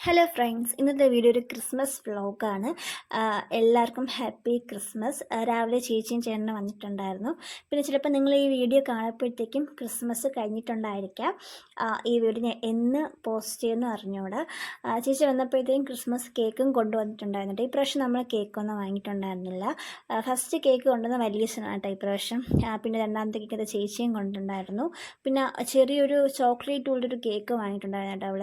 Hello friends ഇന്നത്തെ video ഒരു Christmas വ്ളോഗാണ് എല്ലാവർക്കും ഹാപ്പി ക്രിസ്മസ് രാവിലെ ചേച്ചിയും ചേട്ടനും വന്നിട്ടുണ്ടായിരുന്നു. പിന്നെ ചിലപ്പോൾ നിങ്ങൾ ഈ വീഡിയോ കാണുമ്പോഴത്തേക്കും ക്രിസ്മസ് കഴിഞ്ഞിട്ടുണ്ടായിരിക്കാം. ഈ വീഡിയോ ഞാൻ എന്ന് പോസ്റ്റ് ചെയ്യുമെന്ന് അറിഞ്ഞൂടാ. ചേച്ചി വന്നപ്പോഴത്തേക്കും ക്രിസ്മസ് കേക്കും കൊണ്ടുവന്നിട്ടുണ്ടായിരുന്നു ഈ പ്രാവശ്യം നമ്മൾ കേക്കൊന്നും വാങ്ങിയിട്ടുണ്ടായിരുന്നില്ല. ഫസ്റ്റ് കേക്ക് കൊണ്ടുവന്ന വലിയ കേട്ടോ ഇപ്രാവശ്യം. പ്രാവശ്യം പിന്നെ രണ്ടാമത്തെ കേക്ക് ചേച്ചിയും കൊണ്ടുണ്ടായിരുന്നു പിന്നെ ചെറിയൊരു ചോക്ലേറ്റ് ഉള്ളൊരു കേക്ക് വാങ്ങിയിട്ടുണ്ടായിരുന്നു കേട്ടോ അവൾ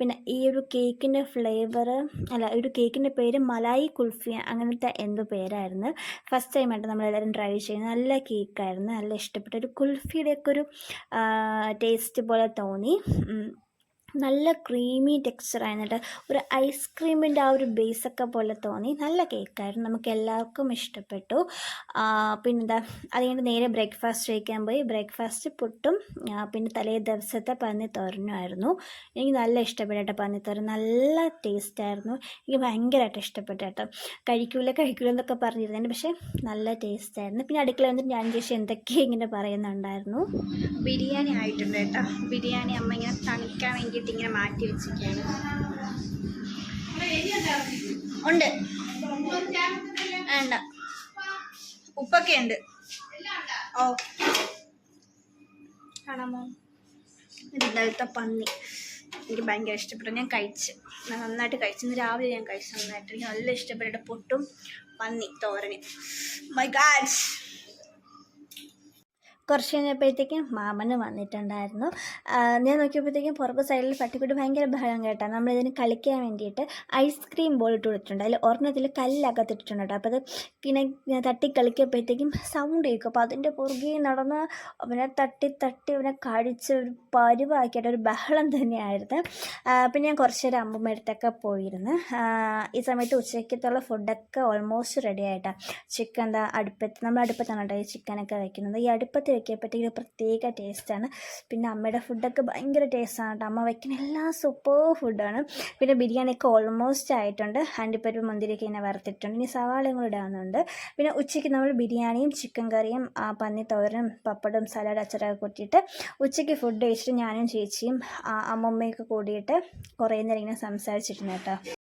പിന്നെ ഈ ഒരു കേക്കിന്റെ ഫ്ലേവർ അല്ല ഒരു കേക്കിന്റെ പേര് മലായി കുൽഫി അങ്ങനത്തെ എന്തോ പേരായിരുന്നു. ഫസ്റ്റ് ടൈമായിട്ട് നമ്മളെല്ലാവരും ട്രൈ ചെയ്യുന്നത്. നല്ല കേക്കായിരുന്നു. നല്ല ഇഷ്ടപ്പെട്ട ഒരു കുൽഫിയുടെയൊക്കെ ഒരു ടേസ്റ്റ് പോലെ തോന്നി. നല്ല ക്രീമി ടെക്സ്ചർ ആയിരുന്നിട്ട് ഒരു ഐസ്ക്രീമിന്റെ ആ ഒരു ബേസൊക്കെ പോലെ തോന്നി. നല്ല കേക്കായിരുന്നു നമുക്ക് എല്ലാവർക്കും ഇഷ്ടപ്പെട്ടു. പിന്നെ പിന്നെന്താ? അതുകൊണ്ട് നേരെ ബ്രേക്ക്ഫാസ്റ്റ് കഴിക്കാൻ പോയി. ബ്രേക്ക്ഫാസ്റ്റ് പുട്ടും പിന്നെ തലേ ദിവസത്തെ പന്നി തോരനുമായിരുന്നു എനിക്ക് നല്ല ഇഷ്ടപ്പെട്ടു കേട്ടോ പന്നിത്തോരൻ. നല്ല ടേസ്റ്റ് ആയിരുന്നു. എനിക്ക് ഭയങ്കരമായിട്ട് ഇഷ്ടപ്പെട്ടു കേട്ടോ. കഴിക്കൂല കഴിക്കൂല എന്നൊക്കെ പറഞ്ഞിരുന്നു പക്ഷേ നല്ല ടേസ്റ്റ് ആയിരുന്നു. പിന്നെ അടുക്കള വന്നിട്ട് ഞാൻ ചേച്ചി എന്തൊക്കെയോ ഇങ്ങനെ പറയുന്നുണ്ടായിരുന്നു? ബിരിയാണി ആയിട്ടുണ്ട് കേട്ടോ. ബിരിയാണി അമ്മ ഇങ്ങനെ തണുക്കാൻ വേണ്ടിയിട്ട് ഇങ്ങനെ മാറ്റി വെച്ചിരിക്കുകയാണ്. ഉണ്ട്. വേണ്ട. ഉപ്പൊക്കെ ഉണ്ട്. ഓ. കാണാമോ? ഇന്നലത്തെ പന്നി. എനിക്ക് ഭയങ്കര ഇഷ്ടപ്പെട്ടു. ഞാൻ കഴിച്ച്. ഞാൻ നന്നായിട്ട് കഴിച്ചു. ഇന്ന് രാവിലെ ഞാൻ കഴിച്ചു നന്നായിട്ട്. എനിക്ക് നല്ല ഇഷ്ടപ്പെട്ട പൊട്ടും പന്നി തോരനും. മൈ ഗാഡ് കുറച്ച് കഴിഞ്ഞപ്പോഴത്തേക്കും മാമന് വന്നിട്ടുണ്ടായിരുന്നു. ഞാൻ നോക്കിയപ്പോഴത്തേക്കും പുറത്ത് സൈഡിൽ പട്ടിക്കുട്ടി ഭയങ്കര ബഹളം കേട്ടാ. നമ്മളിതിന് കളിക്കാൻ വേണ്ടിയിട്ട് ഐസ്ക്രീം ബോൾ ഇട്ട് കൊടുത്തിട്ടുണ്ട്. അതിൽ ഒരെണ്ണത്തിൽ കല്ലൊക്കെ ഇട്ടിട്ടുണ്ട് കേട്ടോ. അപ്പോൾ അത് പിന്നെ തട്ടി കളിക്കുമ്പോഴത്തേക്കും സൗണ്ട് കേൾക്കും. അപ്പോൾ അതിന്റെ പുറകെ നടന്ന് അവനെ തട്ടി തട്ടി അവനെ കടിച്ച് ഒരു പരുവാക്കിയിട്ട് ഒരു ബഹളം തന്നെയായിരുന്നു. പിന്നെ ഞാൻ കുറച്ച് നേരം അമ്മമ്മ അടുത്തൊക്കെ പോയിരുന്നു. ഈ സമയത്ത് ഉച്ചയ്ക്കത്തുള്ള ഫുഡൊക്കെ ഓൾമോസ്റ്റ് റെഡി ആയിട്ടാണ് ചിക്കൻ എന്താ അടുപ്പത്ത് നമ്മൾ അടുപ്പത്താണ് കേട്ടോ ഈ ചിക്കനൊക്കെ വയ്ക്കുന്നത് ഈ അടുപ്പത്ത് ഒരു പ്രത്യേക ടേസ്റ്റാണ്. പിന്നെ അമ്മയുടെ ഫുഡൊക്കെ ഭയങ്കര ടേസ്റ്റാണ് കേട്ടോ. അമ്മ വെക്കുന്ന എല്ലാ സൂപ്പർ ഫുഡാണ്. പിന്നെ ബിരിയാണിയൊക്കെ ഓൾമോസ്റ്റ് ആയിട്ടുണ്ട്. അണ്ടിപ്പരിപ്പ് മുന്തിരിയൊക്കെ ഇങ്ങനെ വറുത്തിട്ടുണ്ട്. ഇനി സവാളയും കൂടെ ഇടാവുന്നുണ്ട് പിന്നെ ഉച്ചയ്ക്ക് നമ്മൾ ബിരിയാണിയും ചിക്കൻ കറിയും പന്നി തോരനും പപ്പടും സലാഡ് അച്ചറൊക്കെ കൂട്ടിയിട്ട് ഉച്ചയ്ക്ക് ഫുഡ് കഴിച്ചിട്ട് ഞാനും ചേച്ചിയും അമ്മമ്മയൊക്കെ കൂടിയിട്ട് കുറേ നേരം ഇങ്ങനെ സംസാരിച്ചിരുന്നു കേട്ടോ.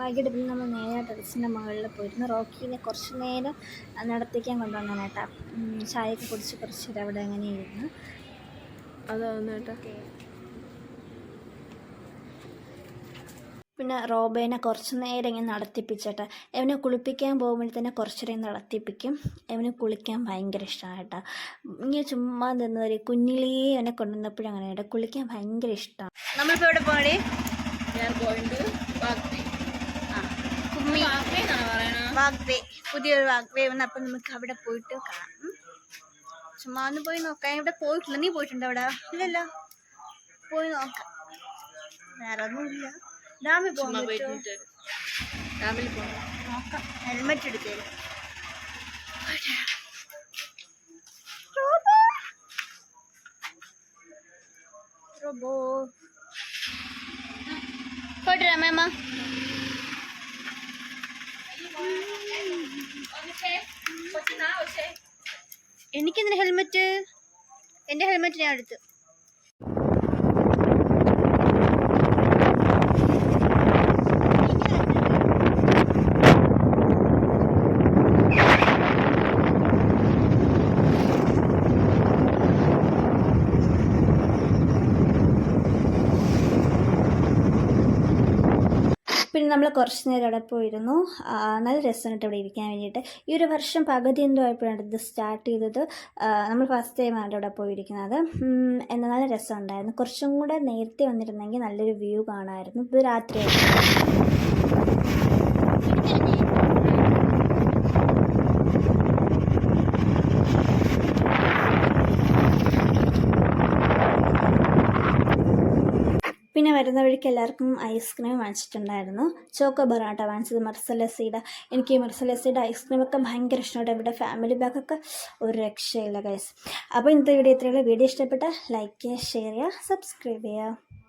വൈകിട്ട് പിന്നെ നമ്മൾ നേരെ ടെറസിന്റെ മുകളിൽ പോയിരുന്നു. റോക്കിനെ കുറച്ച് നേരം നടത്തിക്കാൻ കൊണ്ടുവന്നാണ് കേട്ടോ. ഉം, ചായയൊക്കെ കുടിച്ച് കുറച്ച് നേരം അവിടെ അങ്ങനെ ഇരുന്നു കേട്ടോ. പിന്നെ റോബേനെ കുറച്ച് നേരം ഇങ്ങനെ നടത്തിപ്പിച്ചിട്ട് എവനെ കുളിപ്പിക്കാൻ പോകുമ്പോൾ തന്നെ കുറച്ച് നേരം നടത്തിപ്പിക്കും. എവന് കുളിക്കാൻ ഭയങ്കര ഇഷ്ടമാണ് കേട്ടോ. ഇങ്ങനെ ചുമ്മാ നിന്ന് ഒരു കുഞ്ഞിലേ അവനെ കൊണ്ടുവന്നപ്പോഴും അങ്ങനെ കേട്ടോ. കുളിക്കാൻ ഭയങ്കര ഇഷ്ടമാണ്. നമ്മളിപ്പോ എവിടെ പോകണേ ഞാൻ പോയിന്റ് കുമ്മി വാഗ്വേ. പുതിയൊരു വാഗ്വേ വന്ന് അപ്പം നമുക്ക് അവിടെ പോയിട്ട് കാണാം. ചുമ്മാ ഒന്ന് പോയി നോക്കാം. ഇവിടെ പോയിട്ടില്ല. നീ പോയിട്ടുണ്ടോ അവിടെ? ഇല്ലല്ലോ. പോയി നോക്കാം. വേറെ ഒന്നുമില്ല ഡാമിൽ പോകാൻ ഡാമിൽ പോകണം നോക്കാം. ഹെൽമെറ്റ് എടുത്തേരും. റോബോ. പോയിട്ട് രാമേമ്മ എനിക്കെന്തിനാ ഹെൽമെറ്റ് എന്റെ ഹെൽമെറ്റ് ഞാൻ എടുത്തു. നമ്മൾ കുറച്ച് നേരം അവിടെ പോയിരുന്നു. നല്ല രസമുണ്ട് ഇവിടെ ഇരിക്കാൻ വേണ്ടിയിട്ട്. ഈ ഒരു വർഷം പകുതി എന്തോ ആയപ്പോഴാണ് ഇത് സ്റ്റാർട്ട് ചെയ്തത്. നമ്മൾ ഫസ്റ്റ് ടൈം ടൈമാണ് അവിടെ പോയിരിക്കുന്നത്. എന്നാൽ നല്ല രസമുണ്ടായിരുന്നു. കുറച്ചും കൂടെ നേരത്തെ വന്നിരുന്നെങ്കിൽ നല്ലൊരു വ്യൂ കാണാമായിരുന്നു ഇത് രാത്രിയായിരുന്നു. പിന്നെ വരുന്ന വഴിക്ക് എല്ലാവർക്കും ഐസ്ക്രീം വാങ്ങിച്ചിട്ടുണ്ടായിരുന്നു. ചോക്കോ ബറാട്ട വാങ്ങിച്ചത് മെർസലസീയുടെ എനിക്ക് ഐസ്ക്രീം ഐസ്ക്രീമൊക്കെ ഭയങ്കര ഇഷ്ടമാണ്. ഇവിടെ ഫാമിലി ബാഗൊക്കെ ഒരു രക്ഷയില്ല ഗൈസ് അപ്പോൾ ഇന്നത്തെ വീഡിയോ ഇത്രയുള്ള വീഡിയോ ഇഷ്ടപ്പെട്ട ലൈക്ക് ചെയ്യുക ഷെയർ ചെയ്യുക സബ്സ്ക്രൈബ് ചെയ്യുക.